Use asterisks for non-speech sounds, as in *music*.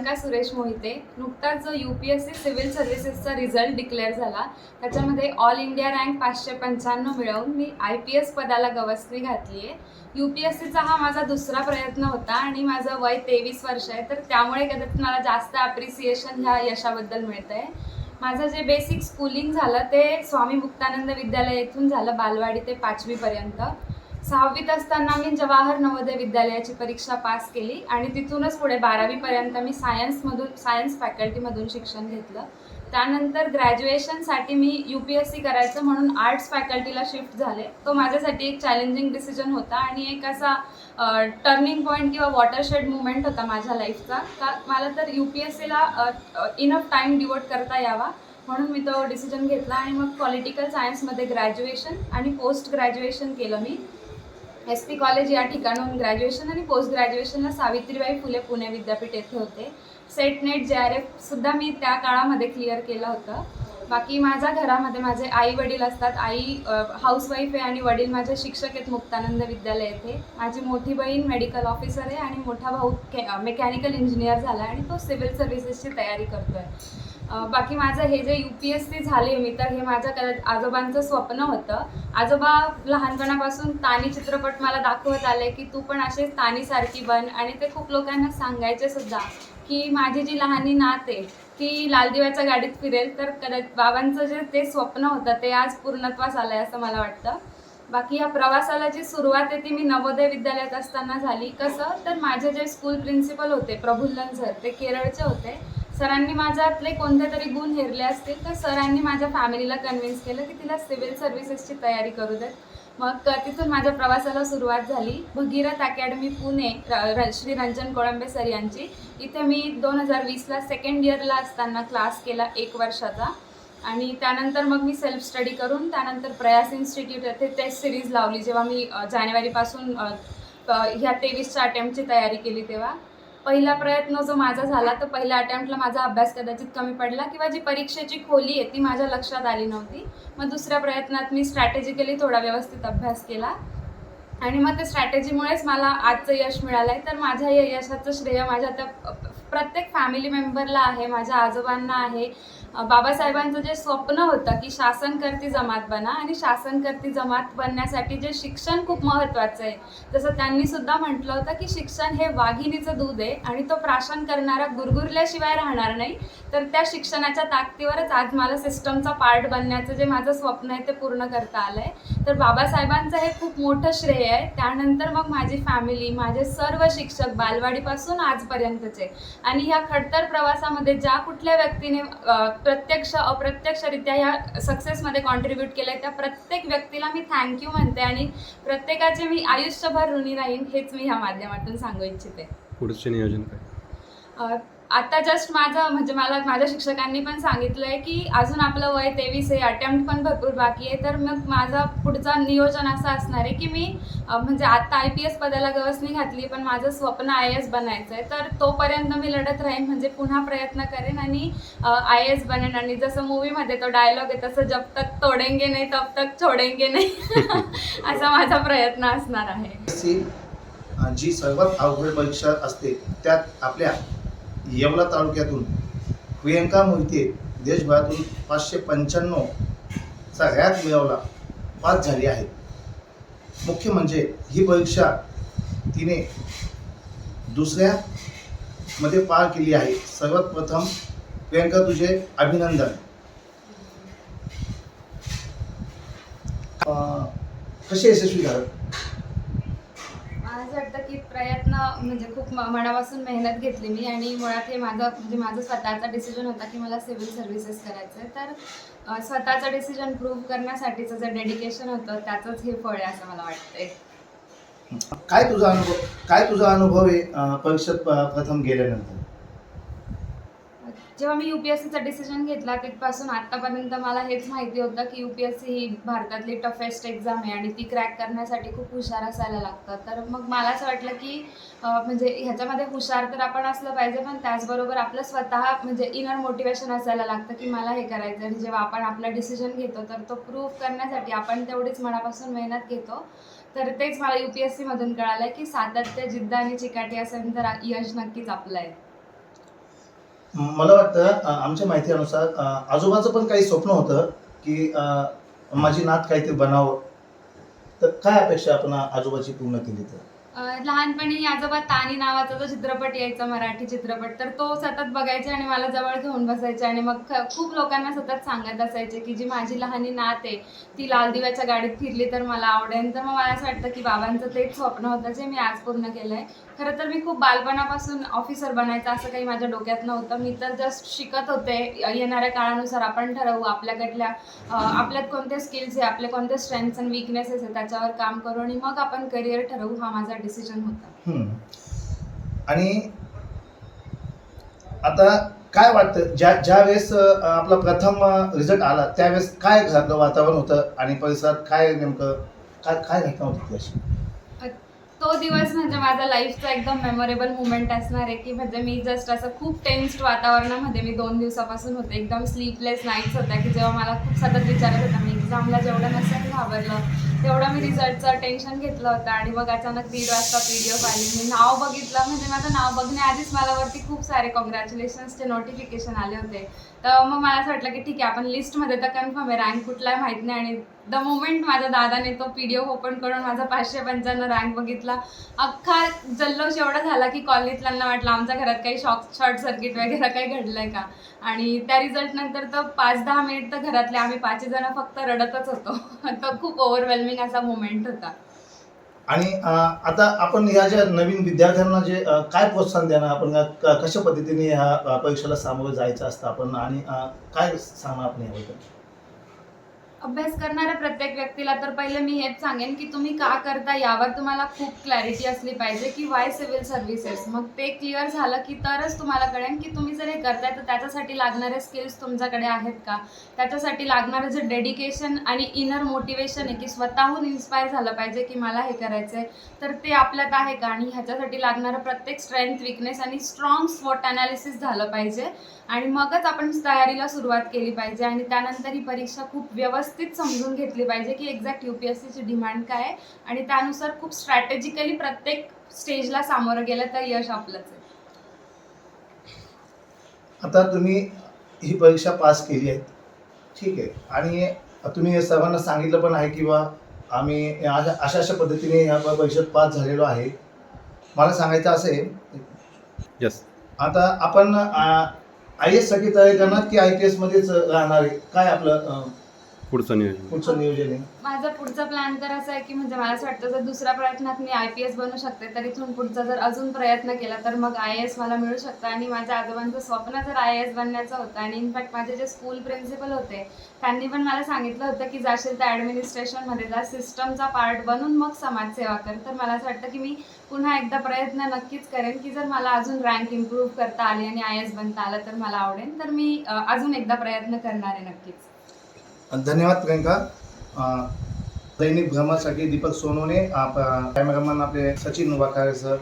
प्रियंका सुरेश मोहिते नुकताच जो U P S C civil सर्व्हिसेसचा result declare झाला त्याच्यामध्ये ऑल इंडिया रँक पाचशे पंच्याण्णव मिळवून मी आय पी एस पदाला गवसणी घातली आहे यू पी एस सीचा हा माझा दुसरा प्रयत्न होता आणि माझं वय तेवीस वर्ष आहे तर त्यामुळे कदाचित मला जास्त ॲप्रिसिएशन ह्या यशाबद्दल मिळतं आहे माझं जे बेसिक स्कूलिंग झालं ते स्वामी मुक्तानंद विद्यालय येथून झालं बालवाडी ते पाचवीपर्यंत सहावीत असताना मी जवाहर नवोदय विद्यालयाची परीक्षा पास केली आणि तिथूनच पुढे बारावीपर्यंत मी सायन्समधून सायन्स फॅकल्टीमधून शिक्षण घेतलं. त्यानंतर ग्रॅज्युएशनसाठी मी यू पी एस सी करायचं म्हणून आर्ट्स फॅकल्टीला शिफ्ट झाले. तो माझ्यासाठी एक चॅलेंजिंग डिसिजन होता आणि एक असा टर्निंग पॉईंट किंवा वॉटरशेड मुवमेंट होता माझ्या लाईफचा का मला तर यू पी एस सीला इनफ टाईम डिवोट करता यावा म्हणून मी तो डिसिजन घेतला आणि मग पॉलिटिकल सायन्समध्ये ग्रॅज्युएशन आणि पोस्ट ग्रॅज्युएशन केलं मी. एस पी कॉलेज या ठिकाणून ग्रॅज्युएशन आणि पोस्ट ग्रॅज्युएशनला सावित्रीबाई फुले पुणे विद्यापीठ येथे होते. सेट नेट जे आर एफसुद्धा मी त्या काळामध्ये क्लिअर केलं होतं. बाकी माझ्या घरामध्ये माझे आई वडील असतात. आई हाऊसवाईफ आहे आणि वडील माझे शिक्षक आहेत मुक्तानंद विद्यालय येथे. माझी मोठी बहीण मेडिकल ऑफिसर आहे आणि मोठा भाऊ के मेकॅनिकल इंजिनियर झाला आणि तो सिव्हिल सर्व्हिसेसची तयारी करतो आहे बाकी माझं हे जे यू पी एस सी झाले मी तर हे माझ्या कदाचित आजोबांचं स्वप्न होतं. आजोबा लहानपणापासून तानी चित्रपट मला दाखवत आले की तू पण असे तानीसारखी बन. आणि ते खूप लोकांना सांगायचे सुद्धा की माझी जी लहानी नात आहे ती लालदिव्याच्या गाडीत फिरेल. तर कदाचित बाबांचं जे ते स्वप्न होतं ते आज पूर्णत्वास आलं आहे असं मला वाटतं. बाकी या प्रवासाला जी सुरुवात आहे ती मी नवोदय विद्यालयात असताना झाली. कसं? तर माझे जे स्कूल प्रिन्सिपल होते प्रफुल्लन सर ते केरळचे होते. सरांनी माझ्यातले कोणते तरी गुण हेरले असतील तर सरांनी माझ्या फॅमिलीला कन्व्हिन्स केलं की तिला सिव्हिल सर्व्हिसेसची तयारी करू देत. मग तिथून माझ्या प्रवासाला सुरुवात झाली. भगीरथ अकॅडमी पुणे र- श्री रंजन कोळंबे सर यांची. इथे मी दोन हजार वीसला सेकंड इयरला असताना क्लास केला एक वर्षाचा. आणि त्यानंतर मग मी सेल्फ स्टडी करून त्यानंतर प्रयास इन्स्टिट्यूट येथे टेस्ट सिरीज लावली. जेव्हा मी जानेवारीपासून ह्या तेवीसच्या अटेम्प्टची तयारी केली तेव्हा. पहिला प्रयत्न जो माझा झाला तर पहिल्या अटेम्प्टला माझा अभ्यास कदाचित कमी पडला किंवा जी परीक्षेची खोली आहे ती माझ्या लक्षात आली नव्हती. मग दुसऱ्या प्रयत्नात मी स्ट्रॅटेजिकली थोडा व्यवस्थित अभ्यास केला. आणि मग त्या स्ट्रॅटेजीमुळेच मला आजचं यश मिळालं आहे तर माझ्या या यशाचं श्रेय माझ्या त्या प्रत्येक फॅमिली मेंबरला आहे माझ्या आजोबांना आहे. बाबासाहेबांचं जे स्वप्न होतं की शासन करती जमात बना आणि शासन करती जमात बनण्यासाठी जे शिक्षण खूप महत्त्वाचं आहे. जसं त्यांनी सुद्धा म्हटलं होतं की शिक्षण हे वाघिणीचं दूध आहे आणि तो प्राशन करणारा गुरगुरल्याशिवाय राहणार नाही. तर त्या शिक्षणाच्या ताकदीवरच आज मला सिस्टमचा पार्ट बनण्याचं जे माझं स्वप्न आहे ते पूर्ण करता आलं आहे तर बाबासाहेबांचं हे खूप मोठं श्रेय आहे. त्यानंतर मग माझी फॅमिली माझे सर्व शिक्षक बालवाडीपासून आजपर्यंतचे. आणि ह्या खडतर प्रवासामध्ये ज्या कुठल्या व्यक्तीने प्रत्यक्ष अप्रत्यक्षरित्या ह्या सक्सेसमध्ये कॉन्ट्रीब्यूट केलं आहे त्या प्रत्येक व्यक्तीला मी थँक्यू म्हणते आणि प्रत्येकाचे मी आयुष्यभर ऋणी राहीन हेच मी ह्या माध्यमातून सांगू इच्छिते. पुढचे नियोजन काय? आता जस्ट माझं म्हणजे मला माझ्या शिक्षकांनी पण सांगितलं आहे की अजून आपलं वय तेवीस आहे अटेम्प्ट पण भरपूर बाकी आहे. तर मग माझा पुढचा नियोजन असं असणार आहे की मी म्हणजे आता आय पी एस पदाला गवसणी घातली पण माझं स्वप्न आय एस बनायचं आहे तर तोपर्यंत मी लढत राहीन म्हणजे पुन्हा प्रयत्न करेन आणि आय एस बनेन. आणि जसं मूवीमध्ये तो डायलॉग आहे तसं जब तक तोडेंगे नाही तब तक छोडेंगे नाही. *laughs* असा माझा प्रयत्न असणार आहे. जी सर्वात अवघड परीक्षा असते त्यात आपल्या येवला तालुक्यातून प्रियंका मोहिते देशभरातून पाचशे पंच्याण्णवचा रॅक मिळवला पास झाली आहे. मुख्य म्हणजे ही परीक्षा तिने दुसऱ्या मध्ये पार केली आहे. सर्वात प्रथम प्रियंका तुझे अभिनंदन. कसे यशस्वी झालं? असं वाटतं की प्रयत्न म्हणजे खूप मनापासून मेहनत घेतली मी आणि मुळात हे माझं म्हणजे माझं स्वतःचा डिसिजन होता की मला सिव्हिल सर्व्हिसेस करायचं आहे तर स्वतःचा डिसिजन प्रूव्ह करण्यासाठीचं जे डेडिकेशन होतं त्याचंच हे फळ आहे असं मला वाटतंय. काय तुझा अनुभव काय तुझा अनुभव आहे परीक्षेत प्रथम गेल्यानंतर? जेव्हा मी युपीएससीचा डिसिजन घेतला तिथपासून आत्तापर्यंत मला हेच माहिती होतं की युपीएससी ही भारतातली टफेस्ट एक्झाम आहे आणि ती क्रॅक करण्यासाठी खूप हुशार असायला लागतं. तर मग मला असं वाटलं की म्हणजे ह्याच्यामध्ये हुशार तर आपण असलं पाहिजे पण त्याचबरोबर आपलं स्वतः म्हणजे इनर मोटिवेशन असायला लागतं की मला हे करायचं आणि जेव्हा आपण आपला डिसिजन घेतो तर तो प्रूव्ह करण्यासाठी आपण तेवढीच मनापासून मेहनत घेतो. तर तेच मला यू पी एस सीमधून कळालं की सातत्य जिद्द आणि चिकाटी असेल तर यश नक्कीच आपलं आहे. मला वाटतं आमच्या माहितीनुसार आजोबाचं पण काही स्वप्न होतं की माझी नात काहीतरी बनावं. तर काय अपेक्षा आपण आजोबाची पूर्ण केली तर? लहानपणी आजोबा तानी नावाचा जो चित्रपट यायचा मराठी चित्रपट तर तो सतत बघायचे आणि मला जवळ घेऊन बसायचे आणि मग ख- खूप लोकांना सतत सांगत असायचे की जी माझी लहानी नात आहे ती लाल दिव्याच्या गाडीत फिरली तर मला आवडेल तर मग मला असं वाटतं की बाबांचं तेच स्वप्न होतं जे मी आज पूर्ण केलं आहे खरं तर मी खूप बालपणापासून ऑफिसर बनायचं असं काही माझ्या डोक्यात नव्हतं. मी तर जस्ट शिकत होते. येणाऱ्या काळानुसार आपण ठरवू आपल्याकडल्या आपल्यात कोणते स्किल्स आहे आपले कोणते स्ट्रेंथ्स आणि विकनेसेस आहे त्याच्यावर काम करू आणि मग आपण करिअर ठरवू. हा माझा डिसिजन होता हम्म. आणि आता काय वाटतं ज्या ज्या वेळेस आपला प्रथम रिझल्ट आला त्यावेळेस काय झालं वातावरण होतं आणि परिसरात काय नेमकं काय काय घटना होती अशी तो दिवस म्हणजे माझा लाईफचा एकदम मेमोरेबल मुवमेंट असणार आहे की म्हणजे मी जस्ट असं खूप टेन्स्ड वातावरणामध्ये मी दोन दिवसापासून होते. एकदम स्लीपलेस नाईट्स होत्या की जेव्हा मला खूप सतत विचारत होता. मी एक्झामला जेवढं नसेल घाबरलं तेवढं मी रिझल्टचं टेन्शन घेतलं होतं आणि मग अचानक दीड वाजता पी डी एफ आली मी नाव बघितलं म्हणजे माझं नाव बघण्याआधीच मला वरती खूप सारे कॉंग्रॅच्युलेशन्सचे नोटिफिकेशन आले होते. तर मग मला असं वाटलं की ठीक आहे आपण लिस्टमध्ये तर कन्फर्म आहे रँक कुठला आहे माहीत नाही आणि द मोमेंट माझ्या दादाने तो पी डी एफ ओपन करून माझा पाचशे पंच्याण्णव रँक बघितला. अख्खा जल्लोष एवढा झाला की कॉलनीतल्यांना वाटलं आमच्या घरात काही शॉक शॉर्ट सर्किट वगैरे काही घडलंय का? आणि त्या रिझल्ट नंतर तर पाच दहा मिनिट तर घरातले आम्ही पाच जण फक्त रडतच होतो. *laughs* तो खूप ओव्हरवेल्मिंग असा मोमेंट होता. आणि आता आपण ह्या ज्या नवीन विद्यार्थ्यांना जे काय प्रोत्साहन देणार? आपण कशा पद्धतीने ह्या परीक्षेला सामोरं जायचं असतं आपण? आणि काय सांगणार आपण याबद्दल? अभ्यास करणाऱ्या प्रत्येक व्यक्तीला तर पहिले मी हेच सांगेन की तुम्ही का करता यावर तुम्हाला खूप क्लॅरिटी असली पाहिजे की वाय सिव्हिल सर्व्हिसेस मग ते क्लिअर झालं की तरच तुम्हाला कळेल की तुम्ही जर हे करताय तर त्याच्यासाठी लागणारे स्किल्स तुमच्याकडे आहेत का? त्याच्यासाठी लागणारं जे डेडिकेशन आणि इनर मोटिवेशन आहे की स्वतःहून इन्स्पायर झालं पाहिजे की मला हे करायचं आहे तर ते आपल्यात आहे का? आणि ह्याच्यासाठी लागणारं प्रत्येक स्ट्रेंथ विकनेस आणि स्ट्रॉंग स्वॉट अनालिसिस झालं पाहिजे. आणि मगच आपण तयारीला सुरुवात केली पाहिजे आणि त्यानंतर ही परीक्षा खूप व्यवस्थित समजून घेतली पाहिजे की एक्झॅक्ट यू पी एस सीची डिमांड काय आहे. आणि त्यानुसार खूप स्ट्रॅटेजिकली प्रत्येक स्टेजला सामोरं गेलं तर यश आपलंच आहे. आता तुम्ही ही परीक्षा पास केली आहे. ठीक आहे. आणि तुम्ही हे सर्वांना सांगितलं पण आहे की बा आम्ही अशा अशा अशा पद्धतीने ह्या परीक्षेत पास झालेलो आहे. मला सांगायचं असेल यस आता आपण आय एससाठी तयारी करणार की आय पी एस मध्येच राहणार आहे? काय आपलं पुढचं नियोजन? पुढचं नियोजन आहे. माझा पुढचा प्लॅन तर असा आहे की म्हणजे मला असं वाटतं जर दुसऱ्या प्रयत्नात मी आय पी एस बनू शकते तर इथून पुढचा जर अजून प्रयत्न केला तर मग आय एस मला मिळू शकतं. आणि माझ्या आजोबांचं स्वप्न जर आय एस बनण्याचं होतं आणि इनफॅक्ट माझे जे स्कूल प्रिन्सिपल होते त्यांनी पण मला सांगितलं होतं की जाशील त्या ॲडमिनिस्ट्रेशनमध्ये जा सिस्टमचा पार्ट बनून मग समाजसेवा कर. तर मला असं वाटतं की मी पुन्हा एकदा प्रयत्न नक्कीच करेन की जर मला अजून रँक इम्प्रूव्ह करता आली आणि आय एस बनता आलं तर मला आवडेल. तर मी अजून एकदा प्रयत्न करणार आहे नक्कीच. धन्यवाद प्रियंका. दैनिक भ्रमणसाठी दीपक सोनवणे आप- कॅमेरामन आपले सचिन वाकारे सर.